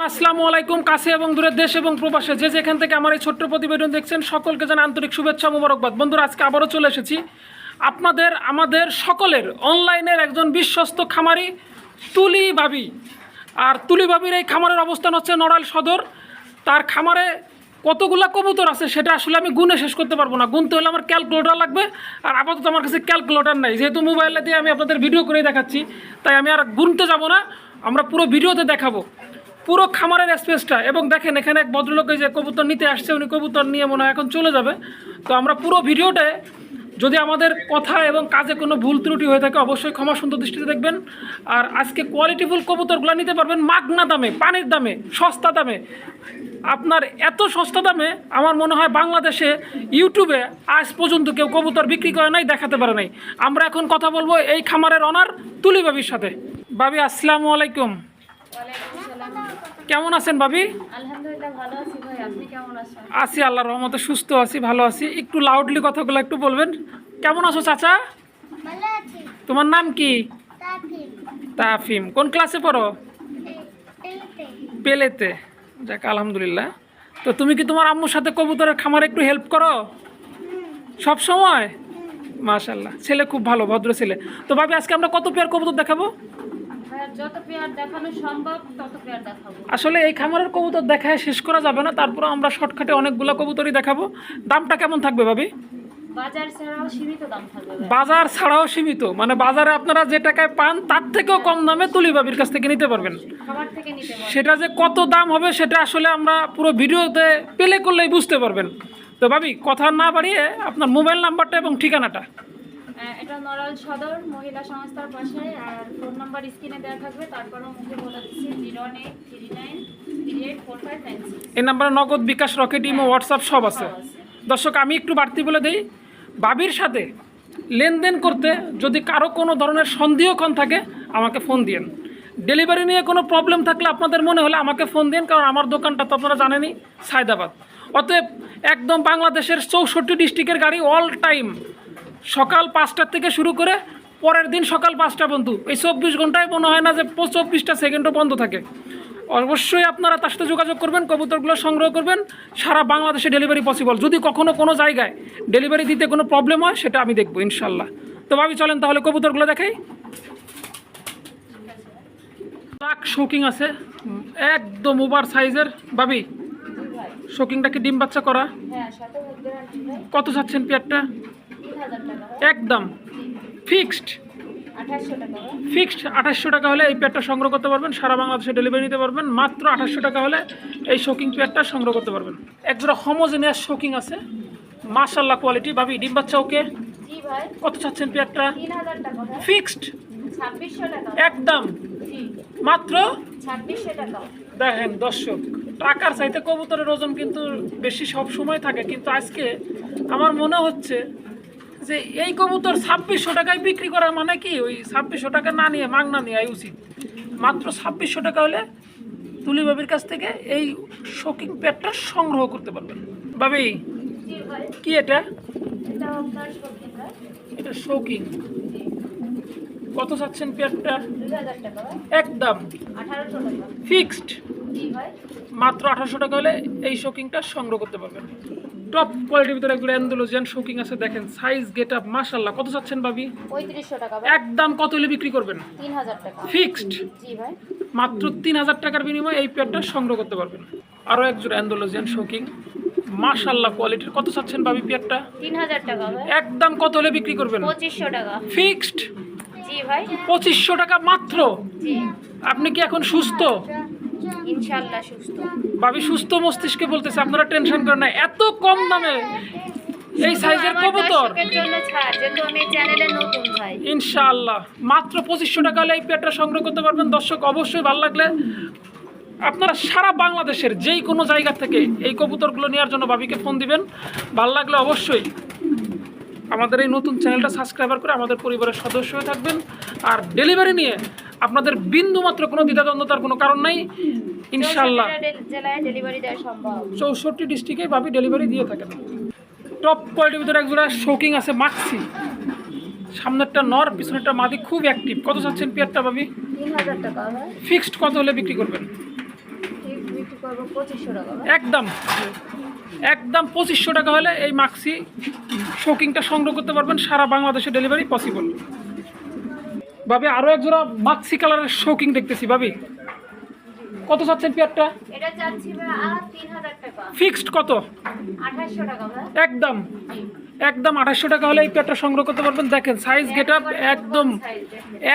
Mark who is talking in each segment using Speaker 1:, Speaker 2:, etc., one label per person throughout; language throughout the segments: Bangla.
Speaker 1: এভরিওয়ান আসসালামু আলাইকুম, কাছে এবং দূরের দেশ এবং প্রবাসে। যে যেখান থেকে আমার এই ছোট্ট প্রতিবেদন দেখছেন, সকলকে জানা আন্তরিক শুভেচ্ছা মুবারকবাদ। বন্ধুরা, আজকে আবারও চলে এসেছি। আপনাদের, আমাদের সকলের অনলাইনের একজন বিশ্বস্ত খামারি, তুলি ভাবি। আর তুলি ভাবির এই খামারের অবস্থান হচ্ছে নড়াইল সদর। তার খামারে কতগুলা কবুতর আছে সেটা আসলে আমি গুনে শেষ করতে পারব না। গুনতে হলে আমার ক্যালকুলেটার লাগবে। আর আপাতত আমার কাছে ক্যালকুলেটার নাই। যেহেতু মোবাইলে দিয়ে আমি আপনাদের ভিডিও করে দেখাচ্ছি, তাই আমি আর গুনতে যাব না। আমরা পুরো ভিডিওতে দেখাবো। পুরো খামারের স্পেসটা এবং দেখেন, এখানে এক ভদ্রলোক যে কবুতর নিতে আসছে, উনি কবুতর নিয়ে মনে হয় এখন চলে যাবে। তো আমরা পুরো ভিডিওটায় যদি আমাদের কথা এবং কাজে কোনো ভুল ত্রুটি হয়ে থাকে, অবশ্যই ক্ষমা সুন্দর দৃষ্টিতে দেখবেন। আর আজকে কোয়ালিটিফুল কবুতরগুলো নিতে পারবেন মাগনা দামে, পানির দামে, সস্তা দামে। আপনার এত সস্তা দামে আমার মনে হয় বাংলাদেশে, ইউটিউবে আজ পর্যন্ত কেউ কবুতর বিক্রি করে নাই, দেখাতে পারে নাই। আমরা এখন কথা বলব এই খামারের অনার তুলি বাবির সাথে। বাবি, আসসালামু আলাইকুম। কেমন আছেন
Speaker 2: ভাবি? আছি আল্লাহ আপনি কেমন আছেন?
Speaker 1: আছি আল্লাহর রহমতে সুস্থ আছি ভালো আছি। একটু লাউডলি কথাগুলো একটু বলবেন। কেমন আছো চাচা? তোমার নাম কি? তাফিম। কোন ক্লাসে পড়ো? পেলেতে। যাক আলহামদুলিল্লাহ। তো তুমি কি তোমার আম্মুর সাথে কবুতরের খামারে একটু হেল্প করো? সব সময়? মাশাল্লাহ ছেলে খুব ভালো ভদ্র ছেলে। তো ভাবি আজকে আমরা কত পেয়ার কবুতর দেখাবো?
Speaker 2: যত পেয়ার দেখানো সম্ভব তত পেয়ার দেখাবো।
Speaker 1: আসলে এই খামারের কবুতর দেখায় শেষ করা যাবে না তারপরে আমরা শর্টকাটে অনেকগুলো কবুতরই দেখাবো। দামটা কেমন থাকবে ভাবি?
Speaker 2: বাজার ছাড়াও সীমিত দাম থাকবে
Speaker 1: বাজার ছাড়াও সীমিত মানে বাজারে আপনারা যে টাকায় পান তার থেকেও কম দামে তুলি বাবির কাছ থেকে নিতে পারবেন। সেটা যে কত দাম হবে সেটা আসলে আমরা পুরো ভিডিওতে পেলে করলেই বুঝতে পারবেন। তো ভাবি কথা না বাড়িয়ে আপনার মোবাইল নাম্বারটা এবং ঠিকানাটা।
Speaker 2: এটা নড়াল সদর মহিলা সংস্থার পাশে আর ফোন নাম্বার স্ক্রিনে দেওয়া থাকবে তারপরও মুখে বলে দিচ্ছি zero one eight three nine three eight four five nine
Speaker 1: এই নাম্বারে নগদ বিকাশ রকেট ইমো হোয়াটসঅ্যাপ সব আছে। দর্শক আমি একটু বাড়তি বলে দিই বাবির সাথে লেনদেন করতে যদি কারও কোনো ধরনের সন্দেহক্ষণ থাকে আমাকে ফোন দিয়েন। ডেলিভারি নিয়ে কোনো প্রবলেম থাকলে আপনাদের মনে হলে আমাকে ফোন দিন কারণ আমার দোকানটা তো আপনারা জানেনই সায়দাবাদ। অতএব একদম বাংলাদেশের চৌষট্টি ডিস্ট্রিক্টের গাড়ি অল টাইম সকাল পাঁচটার থেকে শুরু করে পরের দিন সকাল পাঁচটা বন্ধু এই চব্বিশ ঘন্টায় মনে হয় না যে চব্বিশটা সেকেন্ডও বন্ধ থাকে। অবশ্যই আপনারা তার সাথে যোগাযোগ করবেন কবুতরগুলো সংগ্রহ করবেন। সারা বাংলাদেশে ডেলিভারি পসিবল যদি কখনো কোনো জায়গায় ডেলিভারি দিতে কোনো প্রবলেম হয় সেটা আমি দেখব ইনশাল্লাহ। তো ভাবি চলেন তাহলে কবুতরগুলো দেখাই। ট্রাক শোকিং আছে। একদম ওভার সাইজের ভাবি শোকিংটা কি ডিম বাচ্চা করা?
Speaker 2: হ্যাঁ
Speaker 1: কত চাচ্ছেন পেয়ারটা একদম। ফিক্সড। ফিক্সড আঠাশশো টাকা হলে এই পেয়ারটা সংগ্রহ করতে পারবেন। সারা বাংলাদেশে ডেলিভারি নিতে পারবেন। মাত্র আঠাশশো টাকা হলে এই শোকিং পেয়ারটা সংগ্রহ করতে পারবেন। একজোড়া হোমোজেনিয়াস শোকিং আছে। মাশাল্লাহ কোয়ালিটি ভাবি ডিম বাচ্চা ওকে? কত চাচ্ছেন পেয়ারটা? ফিক্সড। একদম। মাত্র? দেখেন দর্শক টাকার চাইতে কবুতরের ওজন কিন্তু বেশি সব সময় থাকে। কিন্তু আজকে আমার মনে হচ্ছে যে এই কবুতর ছাব্বিশশো টাকায় বিক্রি করা মানে কি? ওই ছাব্বিশশো টাকা না নিয়ে মাগনা নেওয়াই উচিত। মাত্র ছাব্বিশশো টাকা হলে তুলি বাবির কাছ থেকে এই শোকিং প্যাডটা সংগ্রহ করতে পারবেন। বাবি কি এটা?
Speaker 2: এটা
Speaker 1: শোকিং কত চাচ্ছেন প্যাডটা একদম। ফিক্সড। মাত্র আঠারোশো টাকা হলে এই শোকিংটা সংগ্রহ করতে পারবেন। টপ কোয়ালিটির ভিতরে একগুলো অ্যান্ডোলোজিয়ান শোকিং আছে দেখেন সাইজ গেট আপ মাশাল্লাহ কত চাচ্ছেন ভাবি?
Speaker 2: পঁয়ত্রিশশো টাকা ভাই।
Speaker 1: একদম কত হলে বিক্রি করবেন?
Speaker 2: তিন হাজার টাকা।
Speaker 1: ফিক্সড
Speaker 2: জি ভাই।
Speaker 1: মাত্র তিন হাজার টাকার বিনিময়ে এই পেয়ারটা সংগ্রহ করতে পারবেন। আরও একজোড়া অ্যান্ডোলোজিয়ান শোকিং মাশাল্লাহ কোয়ালিটির কত চাচ্ছেন ভাবি পেয়ারটা
Speaker 2: তিন হাজার টাকা ভাই।
Speaker 1: একদম কত হলে বিক্রি করবেন?
Speaker 2: পঁচিশশো টাকা।
Speaker 1: ফিক্সড
Speaker 2: জি ভাই।
Speaker 1: পঁচিশশো টাকা মাত্র?
Speaker 2: জি।
Speaker 1: আপনি কি এখন সুস্থ?
Speaker 2: ইনশাল্লাহ সুস্থ।
Speaker 1: ভাবি সুস্থ মস্তিষ্কে বলতেছে আপনারা টেনশন করেন না এত কম দামে এই সাইজের কবুতর। ইনশাআল্লাহ। মাত্র পঁচিশশো টাকা হলে এই পেয়ারটা সংগ্রহ করতে পারবেন। দর্শক অবশ্যই ভালো লাগলে আপনারা সারা বাংলাদেশের যেই কোনো জায়গা থেকে এই কবুতরগুলো নেওয়ার জন্য ভাবিকে ফোন দিবেন। ভালো লাগলে অবশ্যই আমাদের এই নতুন চ্যানেলটা সাবস্ক্রাইবার করে আমাদের পরিবারের সদস্য হয়ে থাকবেন। আর ডেলিভারি নিয়ে আপনাদের বিন্দু মাত্র কোনো দ্বিধাদ্বন্দ্বতার কোনো কারণ নাই। ইনশাআল্লাহ।
Speaker 2: চৌষট্টি
Speaker 1: ডিস্ট্রিক্টে ভাবি ডেলিভারি দিয়ে থাকেন টপ কোয়ালিটির ভিতরে একজোড়া শোকিং আছে মাক্সি। সামনেরটা নর পিছনেরটা মাদি খুব অ্যাক্টিভ কত চাচ্ছেন পেয়ারটা ভাবি? ফিক্সড কত হলে বিক্রি করবেন। একদম। একদম পঁচিশশো টাকা হলে এই মাক্সি শোকিংটা সংগ্রহ করতে পারবেন। সারা বাংলাদেশে ডেলিভারি পসিবল ভাবি আরও এক জোড়া মাক্সি কালারের শোকিং দেখতেছি ভাবি। কত চাচ্ছেন পেয়ারটা? ফিক্সড কত? একদম। একদম আঠাশশো টাকা হলে এই পেয়ারটা সংগ্রহ করতে পারবেন। দেখেন সাইজ গেট একদম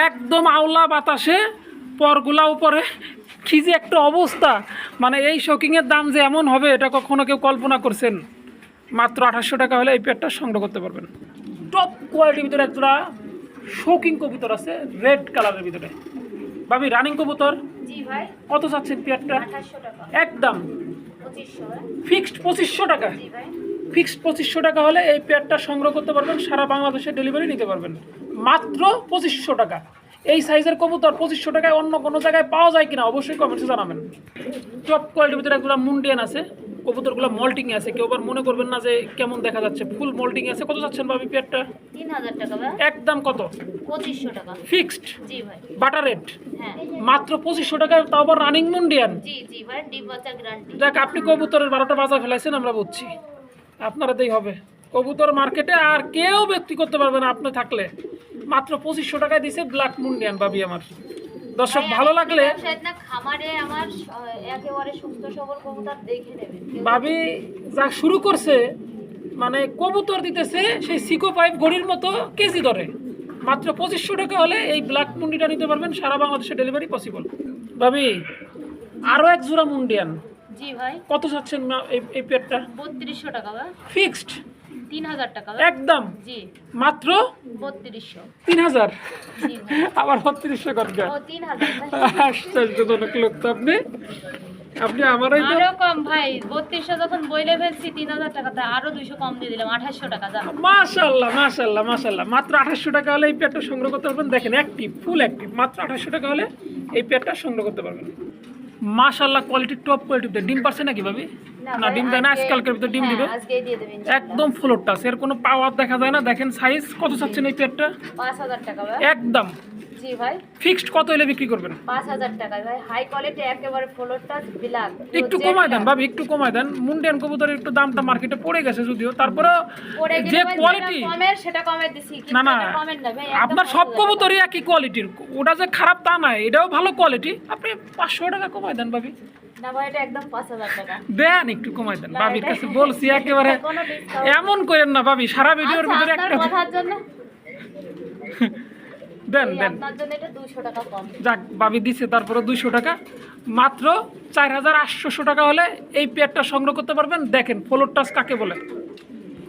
Speaker 1: একদম আওলা বাতাসে পরগুলা উপরে কি যে একটা অবস্থা। মানে এই শোকিংয়ের দাম যে এমন হবে এটা কখনো কেউ কল্পনা করছেন? মাত্র আঠাশশো টাকা হলে এই পেয়ারটা সংগ্রহ করতে পারবেন। টপ কোয়ালিটির ভিতরে একটা শোকিং কবুতর আছে রেড কালারের ভিতরে। ভাবি রানিং কবুতর? কত চাচ্ছেন পেয়ারটা? একদম। ফিক্সড পঁচিশশো টাকা। ফিক্সড পঁচিশশো টাকা হলে এই পেয়ারটা সংগ্রহ করতে পারবেন সারা বাংলাদেশে ডেলিভারি নিতে পারবেন। মাত্র পঁচিশশো টাকা। এই সাইজের কবুতর পঁচিশশো টাকায় অন্য কোনো জায়গায় পাওয়া যায় কিনা অবশ্যই কমেন্টসে জানাবেন। টপ কোয়ালিটির ভিতরে একগুলো মুন্ডিয়ান আছে কবুতরগুলো মল্টিং আছে। কেউ আবার মনে করবেন না যে কেমন দেখা যাচ্ছে। ফুল মল্টিং আছে। কত চাচ্ছেন ভাবি পেয়ারটা একদম কত?
Speaker 2: পঁচিশশো টাকা।
Speaker 1: ফিক্সড বাটার রেট মাত্র পঁচিশশো টাকায় তাও আবার রানিং মুন্ডিয়ান? যাক আপনি কবুতরের বারোটা বাজা ফেলাইছেন আমরা বুঝছি। আপনারাতেই হবে। কবুতর মার্কেটে আর কেউ ব্যক্তি করতে পারবে না আপনি থাকলে। মাত্র পঁচিশশো টাকায় দিছে ব্ল্যাক মুন্ডিয়ান ভাবি আমার। দর্শক ভালো লাগলে
Speaker 2: খামারে আমার একেবারে সুস্থ সবল কবুতর দেখে নেবেন।
Speaker 1: ভাবি যা শুরু করছে মানে কবুতর দিতেছে সেই সিকো পাইপ গড়ির মতো কেজি দরে। মাত্র পঁচিশশো টাকা হলে এই ব্ল্যাক মুন্ডিটা নিতে পারবেন সারা বাংলাদেশে ডেলিভারি পসিবল ভাবি আরও এক জোড়া মুন্ডিয়ান
Speaker 2: জি ভাই।
Speaker 1: কত চাচ্ছেন এই পেটটা?
Speaker 2: বত্রিশশো টাকা
Speaker 1: ফিক্সড
Speaker 2: তিন হাজার টাকা
Speaker 1: একদম।
Speaker 2: জি।
Speaker 1: মাত্র?
Speaker 2: বত্রিশশো।
Speaker 1: তিন হাজার
Speaker 2: জি
Speaker 1: আবার বত্রিশশো
Speaker 2: তিন হাজার ভাই।
Speaker 1: আশ্চর্যজনক লোক তো আপনি। আপনি আমারই তো
Speaker 2: আরও কম ভাই। যখন বইলে ফেলছি আরও কম দিয়ে দিলাম আঠাশশো টাকা
Speaker 1: মাত্র টাকা হলে এই পেটটা সংগ্রহ করতে পারবেন। দেখেন অ্যাক্টিভ ফুল অ্যাক্টিভ মাত্র আঠাশশো টাকা হলে এই পেটটা সংগ্রহ করতে পারবেন। মাশাল্লাহ কোয়ালিটি টপ কোয়ালিটি ডিম পারছে নাকি ভাবি? না ডিম দেয় না আজকালকার ভিতরে ডিম দিবে।
Speaker 2: দিয়ে দেবেন
Speaker 1: একদম ফ্লোরটা এর কোনো পাওয়ার দেখা যায় না। দেখেন সাইজ কত চাচ্ছেন এই পেটটা একদম।
Speaker 2: জি ভাই।
Speaker 1: ফিক্সড কত হলে বিক্রি করবেন?
Speaker 2: পাঁচ হাজার টাকা ভাই। হাই কোয়ালিটি একেবারে ফ্লোরটা বিলাক
Speaker 1: একটু কমায় দেন ভাবি একটু কমায় দেন। মুন্ডিয়ান কবুতরের একটু দামটা মার্কেটে পড়ে গেছে যদিও। তারপরে যে কোয়ালিটি
Speaker 2: কমের সেটা কমে দিছি।
Speaker 1: না না।
Speaker 2: কমেন্ট না ভাই
Speaker 1: আপনার সব
Speaker 2: 5,000
Speaker 1: কবুতরই একই কোয়ালিটির ওটা যে খারাপ তা নয় এটাও ভালো কোয়ালিটি আপনি পাঁচশো টাকা কমায় দেন ভাবি।
Speaker 2: না ভাই এটা একদম পাঁচ হাজার টাকা।
Speaker 1: দেন একটু কমায় দেন।
Speaker 2: এটা-
Speaker 1: কাছে বলছি একেবারে এমন করেন না ভাবি। সারা ভিডিওর
Speaker 2: আচ্ছা,
Speaker 1: ভিতরে একটা
Speaker 2: কথার জন্য
Speaker 1: দেন দেন। যাক ভাবি দিছে তারপরে দুইশো টাকা। মাত্র চার হাজার আটশোশো টাকা হলে এই পেয়ারটা সংগ্রহ করতে পারবেন। দেখেন ফলোর টাচ কাকে বলে?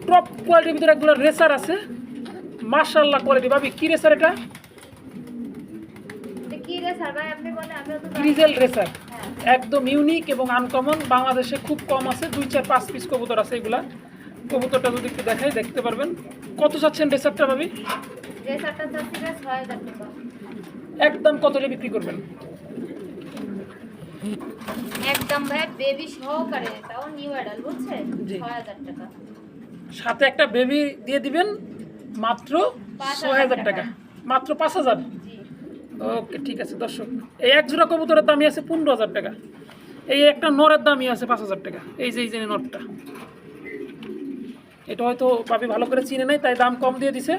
Speaker 1: টপ কোয়ালিটির ভিতরে একগুলো রেসার আছে। মার্শাল্লাহ কোয়ালিটি ভাবি কি রেসার এটা। গ্রিজেল রেসার
Speaker 2: হ্যাঁ।
Speaker 1: একদম ইউনিক এবং আনকমন বাংলাদেশে খুব কম আছে দুই চার পাঁচ পিস কবুতর আছে এগুলা। কবুতরটা যদি একটু দেখাই দেখতে পারবেন। কত চাচ্ছেন রেসারটা ভাবি
Speaker 2: যে শার্টটা চাচ্ছি ভাই ছয় হাজার টাকা।
Speaker 1: একদম কত হলে বিক্রি করবেন?
Speaker 2: একদম ভাই বেবি সহকারে তাও নিউ অ্যাডাল বুঝছেন
Speaker 1: জি।
Speaker 2: ছয় হাজার টাকা।
Speaker 1: সাথে একটা বেবি দিয়ে দিবেন মাত্র ছয় হাজার টাকা। মাত্র পাঁচ হাজার? ওকে ঠিক আছে দর্শক। এই এক জোড়া কবুতরের দামই আছে পনেরো হাজার টাকা। এই একটা নরের দামই আছে পাঁচ হাজার টাকা। এই যে এই যে নটটা। এটা হয়তো ভাবি ভালো করে চিনে নাই তাই দাম কম দিয়ে দিছে।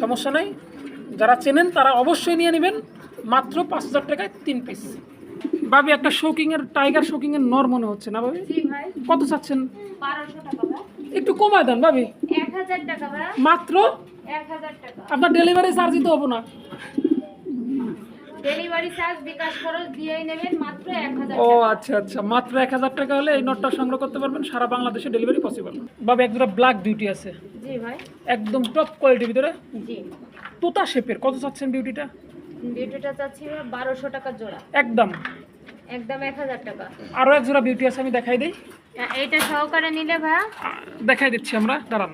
Speaker 1: সমস্যা নাই। যারা চেনেন তারা অবশ্যই নিয়ে নেবেন। মাত্র পাঁচ হাজার টাকায় তিন পিস ভাবি একটা শোকিংয়ের টাইগার শোকিংয়ের নর মনে হচ্ছে না ভাবি?
Speaker 2: জি ভাই।
Speaker 1: কত চাচ্ছেন? একটু কমায় দেন ভাবি।
Speaker 2: এক হাজার টাকা ভাই।
Speaker 1: মাত্র
Speaker 2: এক
Speaker 1: আপনার ডেলিভারি চার্জ দিতে হব না।
Speaker 2: ডেলিভারি চার্জ বিকাশ খরচ দিয়েই নেবেন মাত্র এক হাজার
Speaker 1: ও আচ্ছা আচ্ছা। মাত্র এক হাজার টাকা হলে এই নোটটা সংগ্রহ করতে পারবেন। সারা বাংলাদেশে ডেলিভারি পসিবল বাবা একজোড়া ব্ল্যাক ডিউটি আছে।
Speaker 2: জি ভাই।
Speaker 1: একদম টপ কোয়ালিটির ভিতরে?
Speaker 2: জি।
Speaker 1: তোতা শেপের কত চাচ্ছেন বিউটিটা
Speaker 2: বিউটিটা চাচ্ছি বারোশো টাকা জোড়া।
Speaker 1: একদম।
Speaker 2: একদম এক হাজার টাকা।
Speaker 1: আরও এক জোড়া বিউটি আছে আমি দেখাই দিই।
Speaker 2: এইটা সহকারে নিলে ভাইয়া
Speaker 1: দেখাই দিচ্ছি আমরা দাঁড়ান।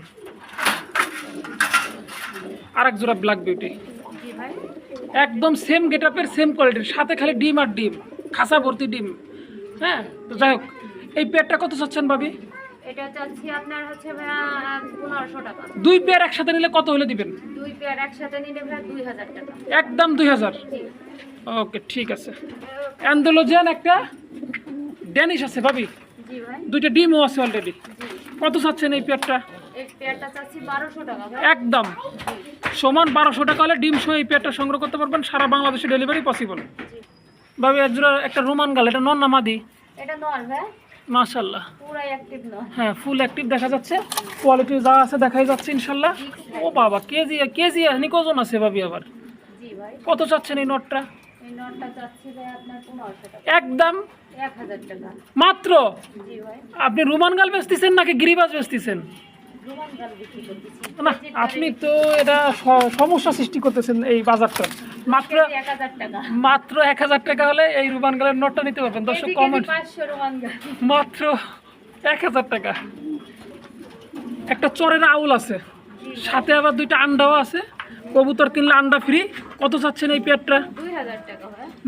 Speaker 1: আর এক জোড়া ব্ল্যাক বিউটি
Speaker 2: ভাই।
Speaker 1: একদম সেম গেট আপের সেম কোয়ালিটির সাথে খালি ডিম আর ডিম খাসা ভর্তি ডিম। হ্যাঁ তো যাই হোক এই পেয়ারটা কত চাচ্ছেন ভাবি?
Speaker 2: এটা চাচ্ছি আপনার হচ্ছে ভাইয়া পনেরোশো টাকা।
Speaker 1: দুই পেয়ার একসাথে নিলে কত হলে দিবেন?
Speaker 2: দুই পেয়ার একসাথে নিলে ভাইয়া দুই হাজার টাকা।
Speaker 1: একদম দুই হাজার?
Speaker 2: জি।
Speaker 1: ওকে ঠিক আছে। অ্যান্ডোলোজেন একটা ড্যানিশ আছে ভাবি?
Speaker 2: জি ভাই।
Speaker 1: দুইটা ডিমও আছে অলরেডি কত চাচ্ছেন এই পেয়ারটা?
Speaker 2: এই পেয়ারটা চাচ্ছি বারোশো টাকা
Speaker 1: একদম। সমান বারোশো টাকা হলে ডিম সহ এই পেয়ারটা সংগ্রহ করতে পারবেন। সারা বাংলাদেশে ডেলিভারি পসিবল ভাবি একজোড়া একটা রোমান গাল এটা নন না মাদি?
Speaker 2: এটা ভাই।
Speaker 1: মাশাল্লাহ হ্যাঁ ফুল অ্যাক্টিভ দেখা যাচ্ছে। কোয়ালিটি যা আছে দেখাই যাচ্ছে ইনশাল্লাহ ও বাবা কেজি কেজি নিক কজন আছে ভাবি আবার?
Speaker 2: জি ভাই।
Speaker 1: কত চাচ্ছেন এই নটটা? একদম। মাত্র? আপনি রুমান গাল বেচতেছেন নাকি গিরিবাস বেচতেছেন? না আপনি তো এটা সমস্যা সৃষ্টি করতেছেন এই বাজারটা। মাত্র মাত্র এক হাজার টাকা হলে এই রুবান গালের নোটটা নিতে পারবেন। দর্শক কমেন্ট মাত্র এক হাজার টাকা। একটা চরের আউল আছে। সাথে আবার দুইটা আন্ডাও আছে। কবুতর কিনলে আন্ডা ফ্রি কত চাচ্ছেন এই পেয়ারটা?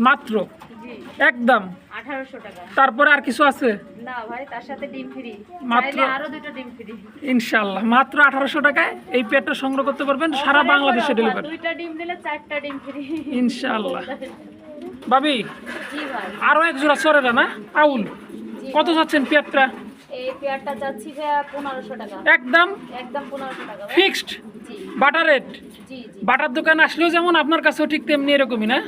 Speaker 1: মাত্র। একদম।
Speaker 2: টাকা।
Speaker 1: তারপরে আর কিছু আছে?
Speaker 2: না ভাই তার সাথে ডিম ফ্রি।
Speaker 1: মাত্র-
Speaker 2: আরও দুটো ডিম ফ্রি।
Speaker 1: ইনশাল্লাহ মাত্র আঠারোশো টাকায় এই পেয়ারটা সংগ্রহ করতে পারবেন সারা বাংলাদেশে ডেলিভারি
Speaker 2: দুইটা ডিম দিলে চারটা ডিম ফ্রি।
Speaker 1: ইনশাল্লাহ ভাবি
Speaker 2: জি ভাই।
Speaker 1: আরও এক জোড়া না আউল। কত
Speaker 2: এই পেয়ারটা পনেরোশো টাকা।
Speaker 1: একদম?
Speaker 2: একদম পনেরোশো টাকা
Speaker 1: ফিক্সড?
Speaker 2: জি।
Speaker 1: Butter rate?
Speaker 2: জি জি।
Speaker 1: বাটার দোকান আসলেও যেমন আপনার কাছেও ঠিক তেমনি এরকমই না?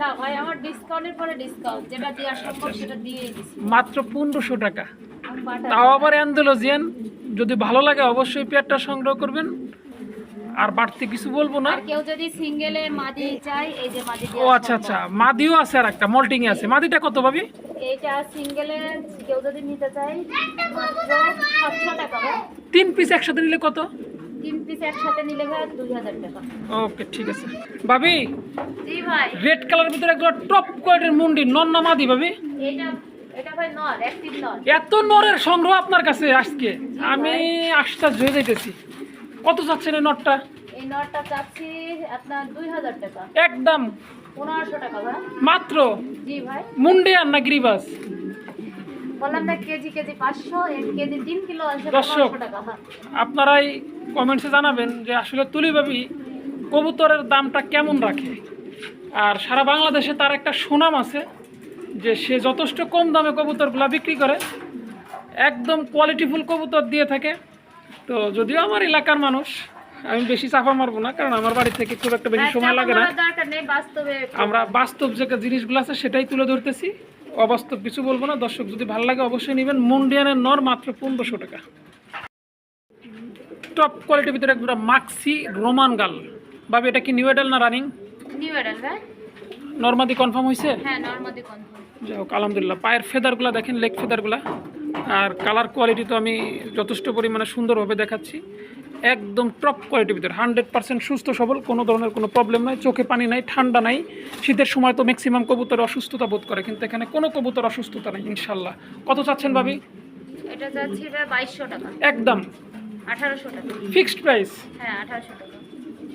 Speaker 2: না ভাই আমার ডিসকাউন্টের পরে ডিসকাউন্ট যেটা দেওয়া সম্ভব সেটা দিয়েই দিছি।
Speaker 1: মাত্র পনেরোশো টাকা। তাও আবার অ্যান্ডোলজিয়ান যদি ভালো লাগে অবশ্যই পেয়ারটা সংগ্রহ করবেন। আর বাড়তি কিছু বলব না।
Speaker 2: কেউ যদি সিঙ্গেলে মাদি চায় এই যে মাদি
Speaker 1: ও আচ্ছা আচ্ছা। মাদিও আছে আর একটা মল্টিং আছে মাদিটা কত ভাবি?
Speaker 2: এইটা সিঙ্গেলে কেউ যদি নিতে মাত্র সাতশো টাকা
Speaker 1: তিন পিস একসাথে নিলে কত?
Speaker 2: তিন পিস একসাথে নিলে ভাই দুই হাজার টাকা।
Speaker 1: ওকে ঠিক আছে। ভাবি
Speaker 2: জি ভাই।
Speaker 1: রেড কালার ভিতরে টপ কোয়ালিটির মুন্ডি নন না মাদি ভাবি।
Speaker 2: এটা এটা ভাই নর অ্যাক্টিভ নর।
Speaker 1: এত নরের সংগ্রহ আপনার কাছে আজকে? আমি আশ্চর্য হয়ে যাইতেছি। কত চাচ্ছেন এই নটটা
Speaker 2: এই চাচ্ছি আপনার দুই হাজার টাকা।
Speaker 1: একদম।
Speaker 2: পনেরোশো টাকা ভাই।
Speaker 1: মাত্র?
Speaker 2: জি ভাই।
Speaker 1: মুন্ডি আর না গ্রিবাস
Speaker 2: বললাম না কেজি কেজি পাঁচশো এক কেজি কিলো আছে টাকা
Speaker 1: আপনারাই কমেন্টসে জানাবেন যে আসলে তুলিভাবি কবুতরের দামটা কেমন রাখে। আর সারা বাংলাদেশে তার একটা সুনাম আছে যে সে যথেষ্ট কম দামে কবুতরগুলো বিক্রি করে। একদম কোয়ালিটিফুল কবুতর দিয়ে থাকে। তো যদিও আমার এলাকার মানুষ আমি বেশি চাপা মারবো না কারণ আমার বাড়ি থেকে খুব একটা বেশি সময় লাগে না। আমরা বাস্তব যে জিনিসগুলো আছে সেটাই তুলে ধরতেছি। অবাস্তব কিছু বলব না দর্শক যদি ভালো লাগে অবশ্যই নেবেন। মুন্ডিয়ানের নর মাত্র পনেরোশো টাকা। টপ কোয়ালিটির ভিতরে একটা মাক্সি রোমান গাল ভাবি এটা কি নিউ এডাল না রানিং
Speaker 2: নিউ এডাল ভাই।
Speaker 1: নর্মাদি কনফার্ম হয়েছে
Speaker 2: হ্যাঁ নর্মাদি কনফার্ম
Speaker 1: যাই হোক আলহামদুলিল্লাহ। পায়ের ফেদারগুলো দেখেন লেগ ফেদারগুলো। আর কালার কোয়ালিটি তো আমি যথেষ্ট পরিমাণে সুন্দরভাবে দেখাচ্ছি। একদম টপ কোয়ালিটির ভিতরে। হান্ড্রেড পার্সেন্ট সুস্থ সবল কোনো ধরনের কোনো প্রবলেম নাই চোখে পানি নাই ঠান্ডা নাই। শীতের সময় তো ম্যাক্সিমাম কবুতর অসুস্থতা বোধ করে কিন্তু এখানে কোনো কবুতর অসুস্থতা নেই ইনশাল্লাহ কত চাচ্ছেন ভাবি?
Speaker 2: এটা চাচ্ছি টাকা।
Speaker 1: একদম।
Speaker 2: আঠারোশো টাকা।
Speaker 1: Fixed price?
Speaker 2: হ্যাঁ আঠারোশো টাকা।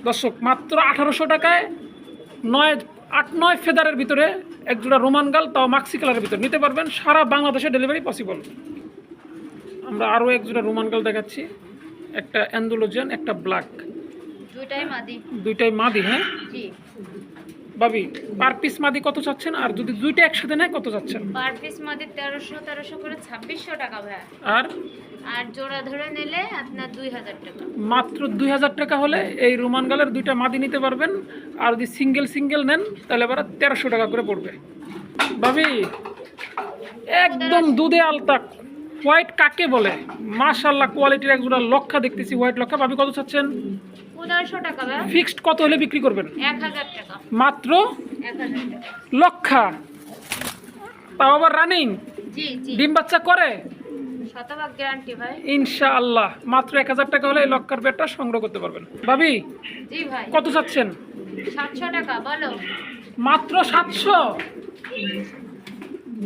Speaker 1: দর্শক মাত্র আঠারোশো টাকায় নয় আট নয় ফেদারের ভিতরে একজোড়া রোমান গাল তাও মাক্সি কালারের ভিতরে। নিতে পারবেন সারা বাংলাদেশে ডেলিভারি পসিবল আমরা আরও একজোড়া রোমান গাল দেখাচ্ছি। একটা অ্যান্ডোলোজিয়ান একটা ব্ল্যাক
Speaker 2: দুইটাই মাদি।
Speaker 1: দুইটাই মাদি হ্যাঁ?
Speaker 2: জি।
Speaker 1: বাবি পার পিস মাদি কত চাচ্ছেন? আর যদি দুইটা একসাথে নেয় কত চাচ্ছেন?
Speaker 2: পার পিস মাদি তেরোশো তেরোশো করে ছাব্বিশশো টাকা ভাই
Speaker 1: আর
Speaker 2: আর জোড়া ধরে নিলে আপনার দুই হাজার টাকা।
Speaker 1: মাত্র দুই হাজার টাকা হলে এই রোমান গালের দুইটা মাদি নিতে পারবেন। আর যদি সিঙ্গেল সিঙ্গেল নেন তাহলে এবার তেরোশো টাকা করে পড়বে। ভাবি একদম দুধে আলতা হোয়াইট কাকে বলে? মাশাল্লাহ কোয়ালিটির একজোড়া লক্ষা দেখতেছি হোয়াইট লক্ষা। ভাবি কত চাচ্ছেন? ফিক্সড কত হলে বিক্রি করবেন? মাত্র লক্ষা। তাও আবার রানিং? ডিম বাচ্চা করে?
Speaker 2: শতভাগ গ্যারান্টি ভাই।
Speaker 1: ইনশাআল্লাহ। মাত্র এক হাজার টাকা হলে এই লক্ষার বেডটা সংগ্রহ করতে পারবেন। ভাবি
Speaker 2: জি ভাই।
Speaker 1: কত চাচ্ছেন?
Speaker 2: সাতশো টাকা বলো।
Speaker 1: মাত্র সাতশো?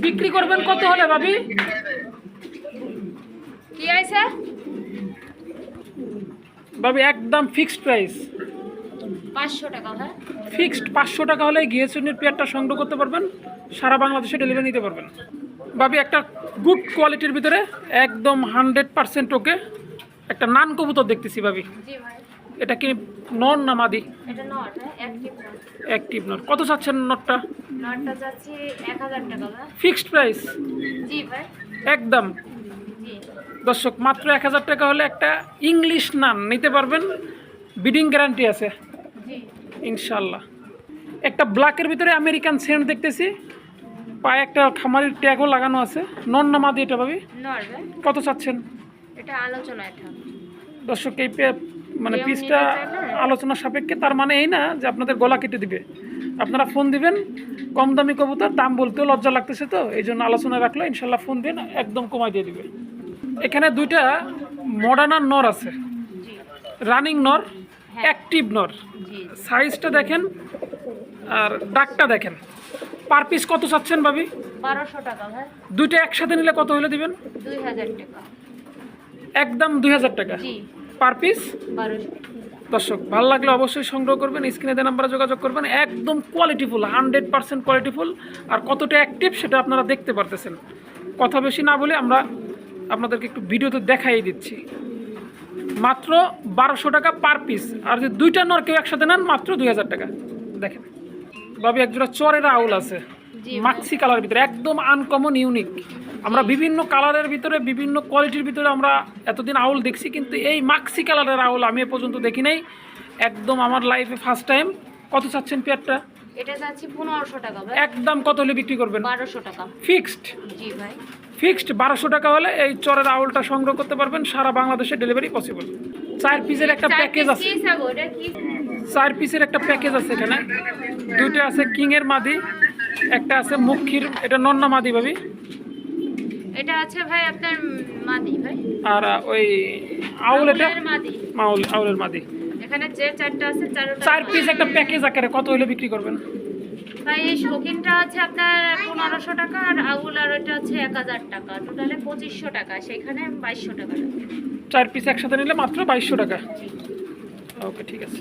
Speaker 1: বিক্রি করবেন কত হলে ভাবি?
Speaker 2: কি হয়েছে?
Speaker 1: ভাবি একদম ফিক্সড প্রাইস
Speaker 2: পাঁচশো টাকা
Speaker 1: ফিক্সড পাঁচশো টাকা হলে গিয়ে শ্রেণির পেয়ারটা সংগ্রহ করতে পারবেন। সারা বাংলাদেশে ডেলিভারি নিতে পারবেন। ভাবি একটা গুড কোয়ালিটির ভিতরে একদম হান্ড্রেড পার্সেন্ট ওকে একটা নান কবুতর দেখতেছি ভাবি। এটা কি নন না মাদি?
Speaker 2: অ্যাক্টিভ নট
Speaker 1: কত চাচ্ছেন নটটা ফিক্সড প্রাইস একদম। দর্শক মাত্র এক হাজার টাকা হলে একটা ইংলিশ নান নিতে পারবেন। বিডিং গ্যারান্টি আছে। ইনশাল্লাহ। একটা ব্ল্যাকের ভিতরে আমেরিকান সেন্ট দেখতেছি। পায়ে একটা খামারের ট্যাগও লাগানো আছে। নন না মাদি এটা ভাবি? কত চাচ্ছেন?
Speaker 2: এটা আলোচনায় থাকবে
Speaker 1: দর্শক এই মানে পিসটা আলোচনা সাপেক্ষে তার মানে এই না যে আপনাদের গলা কেটে দিবে। আপনারা ফোন দিবেন কম দামি কবুতর দাম বলতেও লজ্জা লাগতেছে তো এই জন্য আলোচনা রাখল ইনশাল্লাহ ফোন দিন একদম কমাই দিয়ে দিবে। এখানে দুইটা মডার্নার নর আছে। রানিং নর। অ্যাক্টিভ নর। সাইজটা দেখেন আর ডাকটা দেখেন। পার পিস কত চাচ্ছেন ভাবি?
Speaker 2: বারোশো টাকা ভাই।
Speaker 1: দুইটা একসাথে নিলে কত হলে দিবেন?
Speaker 2: দুই হাজার টাকা।
Speaker 1: একদম দুই হাজার টাকা? Per piece?
Speaker 2: বারোশো
Speaker 1: দর্শক ভালো লাগলে অবশ্যই সংগ্রহ করবেন স্ক্রিনে দেওয়া নাম্বারে যোগাযোগ করবেন। একদম কোয়ালিটিফুল হান্ড্রেড পার্সেন্ট কোয়ালিটিফুল আর কতটা অ্যাক্টিভ সেটা আপনারা দেখতে পারতেছেন। কথা বেশি না বলে আমরা আপনাদেরকে একটু ভিডিওতে দেখাই দিচ্ছি। মাত্র বারোশো টাকা পার পিস আর যদি দুইটা নর কেউ একসাথে নেন মাত্র দুই হাজার টাকা। দেখেন। ভাবি একজোড়া চরের আউল আছে। মাক্সি কালার ভিতরে একদম আনকমন ইউনিক আমরা বিভিন্ন কালারের ভিতরে বিভিন্ন কোয়ালিটির ভিতরে আমরা এতদিন আউল দেখছি কিন্তু এই মাক্সি কালারের আউল আমি এ পর্যন্ত দেখি নাই। একদম আমার লাইফে ফার্স্ট টাইম কত চাচ্ছেন পেয়ারটা
Speaker 2: এটা যাচ্ছে পনেরোশো টাকা ভাই।
Speaker 1: একদম কত হলে বিক্রি করবেন?
Speaker 2: টাকা।
Speaker 1: ফিক্সড
Speaker 2: জি ভাই।
Speaker 1: ফিক্সড টাকা হলে এই চরের আউলটা সংগ্রহ করতে পারবেন সারা বাংলাদেশে ডেলিভারি পসিবল চার পিসের একটা প্যাকেজ আছে। চার পিসের একটা প্যাকেজ আছে এখানে। দুইটা আছে কিংয়ের মাদি একটা আছে মুখির এটা নন্না মাদি ভাবি।
Speaker 2: এটা আছে ভাই আপনার মাদি ভাই।
Speaker 1: আর ওই আউল এটা
Speaker 2: মাদি।
Speaker 1: মাউল আউলের মাদি।
Speaker 2: এখানে যে চারটা আছে চারটা
Speaker 1: চার পিস একটা প্যাকেজ আকারে কত হলে বিক্রি করবেন?
Speaker 2: ভাই এই শৌখিনটা আছে আপনার পনেরোশো টাকা আর আউল আর এটা হচ্ছে এক হাজার টাকা। টোটালে পঁচিশশো টাকা সেখানে বাইশশো টাকা।
Speaker 1: চার পিস একসাথে নিলে মাত্র বাইশশো টাকা। ওকে ঠিক আছে।